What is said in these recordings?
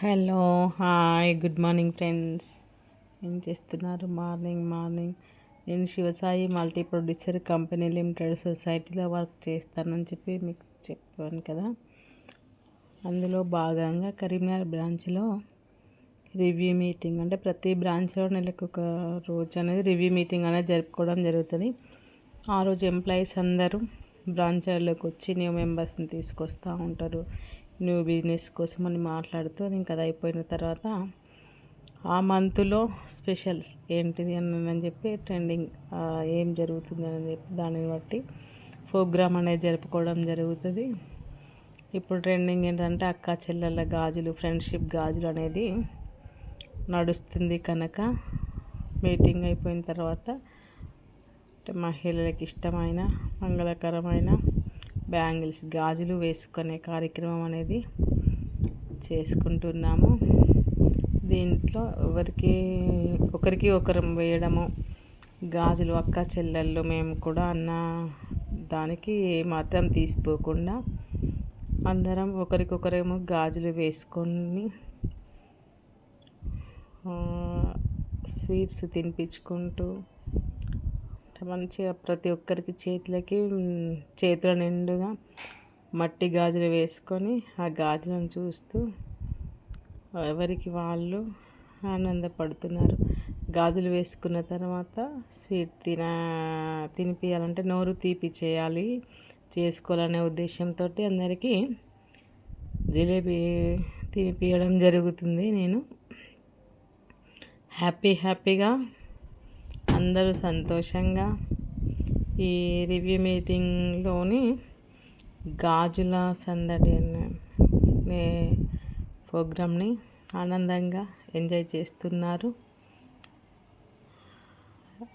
Hello hi good morning friends. ఏం చేస్తున్నారు? Morning morning. నేను Shivasai multi producer company limited సొసైటీలో వర్క్ చేస్తానని చెప్పి మీకు చెప్పాను కదా. అందులో భాగంగా కరీంనగర్ బ్రాంచ్లో రివ్యూ మీటింగ్ అంటే ప్రతి బ్రాంచ్లో నెలకు ఒక రోజు అనేది రివ్యూ మీటింగ్ అనేది జరుపుకోవడం జరుగుతుంది. ఆ రోజు ఎంప్లాయీస్ అందరూ బ్రాంచర్లోకి వచ్చి న్యూ మెంబర్స్ని తీసుకొస్తూ ఉంటారు. న్యూ బిజినెస్ కోసం అని మాట్లాడుతూ అది ఇంకా అది అయిపోయిన తర్వాత ఆ మంత్లో స్పెషల్స్ ఏంటిది అని చెప్పి ట్రెండింగ్ ఏం జరుగుతుంది అని చెప్పి దానిని బట్టి ప్రోగ్రామ్ అనేది జరుపుకోవడం జరుగుతుంది. ఇప్పుడు ట్రెండింగ్ ఏంటంటే అక్క చెల్లెళ్ళ గాజులు ఫ్రెండ్షిప్ గాజులు అనేది నడుస్తుంది కనుక మీటింగ్ అయిపోయిన తర్వాత మహిళలకు ఇష్టమైన మంగళకరమైన బ్యాంగిల్స్ గాజులు వేసుకునే కార్యక్రమం అనేది చేసుకుంటున్నాము. దీంట్లో ఎవరికి ఒకరికి ఒకరం వేయడము గాజులు అక్క చెల్లెళ్ళు మేము కూడా అన్న దానికి మాత్రం తీసిపోకుండా అందరం ఒకరికొకరేమో గాజులు వేసుకొని స్వీట్స్ తినిపించుకుంటూ మంచిగా ప్రతి ఒక్కరికి చేతులకి చేతుల నిండుగా మట్టి గాజులు వేసుకొని ఆ గాజులను చూస్తూ ఎవరికి వాళ్ళు ఆనందపడుతున్నారు. గాజులు వేసుకున్న తర్వాత స్వీట్ తిన తినిపించాలంటే నోరు తీపి చేయాలి. చేసుకోవాలనే ఉద్దేశంతో అందరికీ జిలేబీ తినిపించడం జరుగుతుంది. నేను హ్యాపీ హ్యాపీగా అందరూ సంతోషంగా ఈ రివ్యూ మీటింగ్లోని గాజుల సందడి అనే ప్రోగ్రామ్ని ఆనందంగా ఎంజాయ్ చేస్తున్నారు.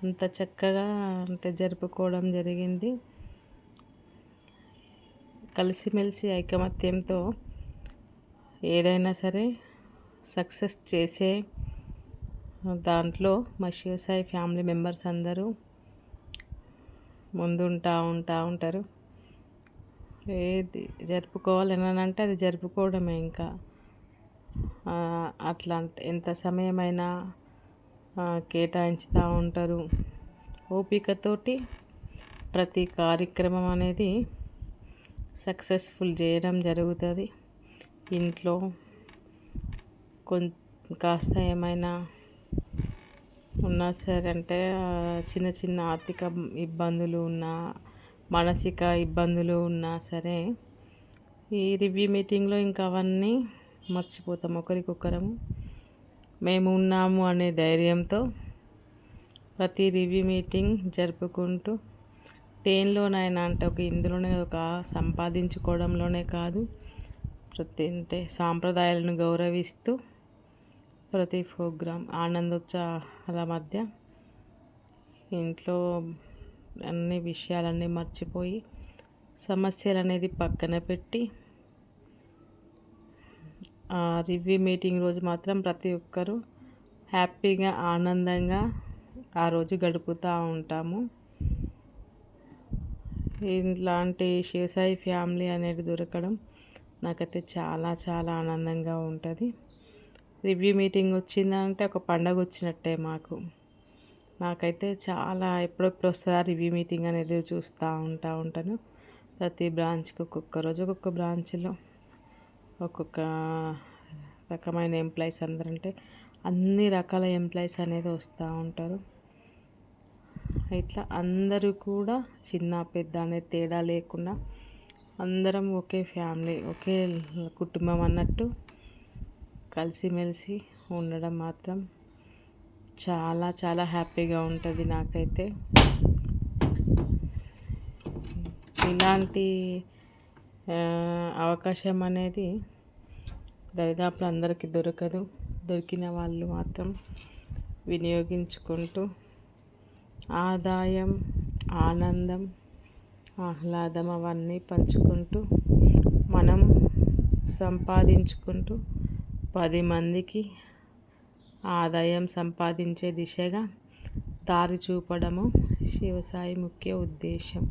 అంత చక్కగా అంటే జరుపుకోవడం జరిగింది. కలిసిమెలిసి ఐకమత్యంతో ఏదైనా సరే సక్సెస్ చేసే దాంట్లో మా శివసాయి ఫ్యామిలీ మెంబర్స్ అందరూ ముందుంటా ఉంటా ఉంటారు. ఏది జరుపుకోవాలని అంటే అది జరుపుకోవడమే ఇంకా. అట్లా ఎంత సమయమైనా కేటాయించుతూ ఉంటారు. ఓపికతోటి ప్రతి కార్యక్రమం అనేది సక్సెస్ఫుల్ చేయడం జరుగుతుంది. ఇంట్లో కొంత కాస్త ఏమైనా ఉన్నా సరే అంటే చిన్న చిన్న ఆర్థిక ఇబ్బందులు ఉన్నా మానసిక ఇబ్బందులు ఉన్నా సరే ఈ రివ్యూ మీటింగ్లో ఇంకా అవన్నీ మర్చిపోతాం ఒకరికొకరము మేము ఉన్నాము అనే ధైర్యంతో ప్రతి రివ్యూ మీటింగ్ జరుపుకుంటూ దేనిలోనైనా అంటే ఒక ఇందులోనే ఒక సంపాదించుకోవడంలోనే కాదు ప్రతి అంటే సాంప్రదాయాలను గౌరవిస్తూ ప్రతి ప్రోగ్రాం ఆనందోత్సాహాల మధ్య ఇంట్లో అన్ని విషయాలన్నీ మర్చిపోయి సమస్యలు అనేది పక్కన పెట్టి రివ్యూ మీటింగ్ రోజు మాత్రం ప్రతి ఒక్కరూ హ్యాపీగా ఆనందంగా ఆ రోజు గడుపుతూ ఉంటాము. ఇలాంటి శివసాయి ఫ్యామిలీ అనేది దొరకడం నాకైతే చాలా చాలా ఆనందంగా ఉంటుంది. రివ్యూ మీటింగ్ వచ్చిందంటే ఒక పండగ వచ్చినట్టే మాకు. నాకైతే చాలా ఎప్పుడెప్పుడు వస్తుందా రివ్యూ మీటింగ్ అనేది చూస్తూ ఉంటా ఉంటాను. ప్రతి బ్రాంచ్కి ఒక్కొక్క రోజు ఒక్కొక్క బ్రాంచ్లో ఒక్కొక్క రకమైన ఎంప్లాయీస్ అందరంటే అన్ని రకాల ఎంప్లాయీస్ అనేది వస్తూ ఉంటారు. ఇట్లా అందరూ కూడా చిన్న పెద్ద అనే తేడా లేకుండా అందరం ఒకే ఫ్యామిలీ ఒకే కుటుంబం అన్నట్టు కలిసిమెలిసి ఉండడం మాత్రం చాలా చాలా హ్యాపీగా ఉంటుంది నాకైతే. ఇలాంటి అవకాశం అనేది దరిదాపులు అందరికీ దొరకదు. దొరికిన వాళ్ళు మాత్రం వినియోగించుకుంటూ ఆదాయం ఆనందం ఆహ్లాదం అవన్నీ పంచుకుంటూ మనం సంపాదించుకుంటూ పది మందికి ఆదాయం సంపాదించే దిశగా దారి చూపడము శివసాయి ముఖ్య ఉద్దేశం.